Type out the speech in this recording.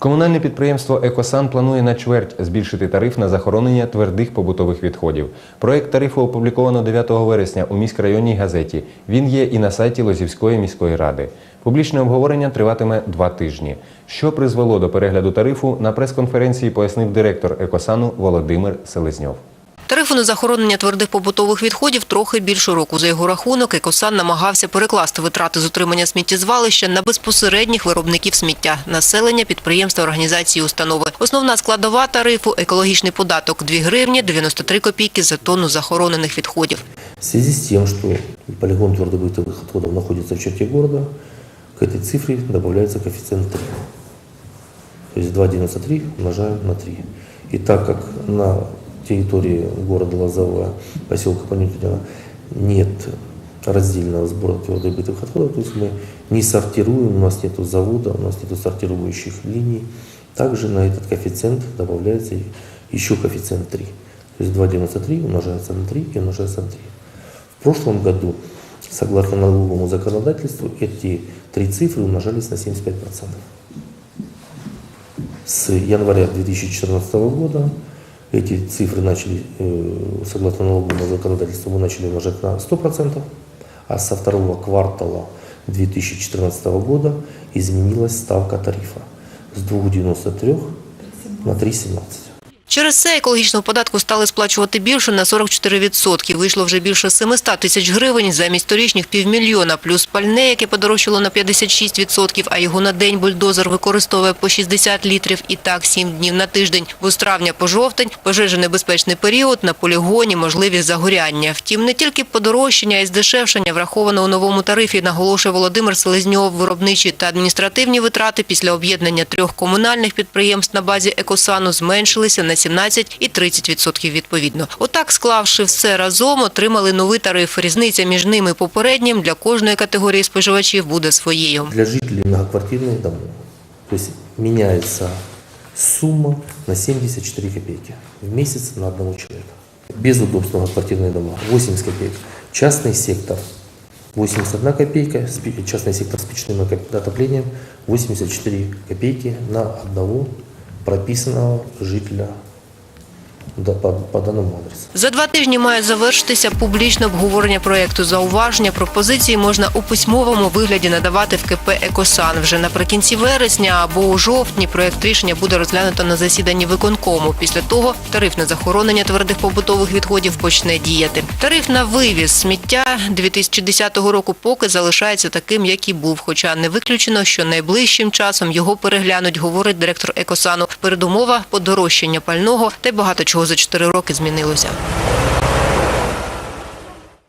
Комунальне підприємство Екосан планує на чверть збільшити тариф на захоронення твердих побутових відходів. Проект тарифу опубліковано 9 вересня у міськрайонній газеті. Він є і на сайті Лозівської міської ради. Публічне обговорення триватиме два тижні. Що призвело до перегляду тарифу на прес-конференції, пояснив директор Екосану Володимир Селезньов. Тарифу на захоронення твердих побутових відходів трохи більше року. За його рахунок, Екосан намагався перекласти витрати з утримання сміттєзвалища на безпосередніх виробників сміття, населення, підприємства, організації, установи. Основна складова тарифу – екологічний податок – 2 гривні 93 копійки за тонну захоронених відходів. В связи с тем, что полигон твердобытовых отходов находится в черте города, к этой цифре добавляется коэффициент 3. То есть 2,93 умножаем на 3. И так как на территории города Лозового, поселка Понютина, нет раздельного сбора твердобытовых отходов, то есть мы не сортируем, у нас нет завода, у нас нет сортирующих линий, также на этот коэффициент добавляется еще коэффициент 3. То есть 2,93 умножается на 3 и умножается на 3. В прошлом году, согласно налоговому законодательству, эти три цифры умножались на 75%. С января 2014 года эти цифры начали, э, согласно налоговому законодательству, мы начали умножать на 100%, а со второго квартала 2014 года изменилась ставка тарифа с 2,93 на 3,17. Через це екологічного податку стали сплачувати більше на 44%. Вийшло вже більше 700 тисяч гривень замість торічніх півмільйона. Плюс пальне, яке подорожчало на 56%, а його на день бульдозер використовує по 60 літрів і так 7 днів на тиждень. Бо з травня по жовтень пожежонебезпечний період на полігоні можливі загоряння. Втім, не тільки подорожчання, й здешевшення враховано у новому тарифі, наголошує Володимир Селезньов. Виробничі та адміністративні витрати після об'єднання трьох комунальних підприємств на базі Екосану зменшилися на 17 і 30% відповідно. Отак, склавши все разом, отримали новий тариф. Різниця між ними і попереднім для кожної категорії споживачів буде своєю. Для жителей многоквартирных домов. То есть меняется сумма на 74 копейки в месяц на одного человека. Без удобств многоквартирные дома 80 копеек. Частный сектор 81 копейка, спи- частный сектор с печным отоп- отоплением 84 копейки на одного прописанного жителя да, по, данному адресу. За два тижні має завершитися публічне обговорення проєкту. Зауваження, пропозиції можна у письмовому вигляді надавати в КП «Екосан». Вже наприкінці вересня або у жовтні проєкт рішення буде розглянуто на засіданні виконкому. Після того тариф на захоронення твердих побутових відходів почне діяти. Тариф на вивіз сміття 2010 року поки залишається таким, як і був. Хоча не виключено, що найближчим часом його переглянуть, говорить директор «Екосану». Передумова – подорожчання пального та багато чого за чотири роки змінилося.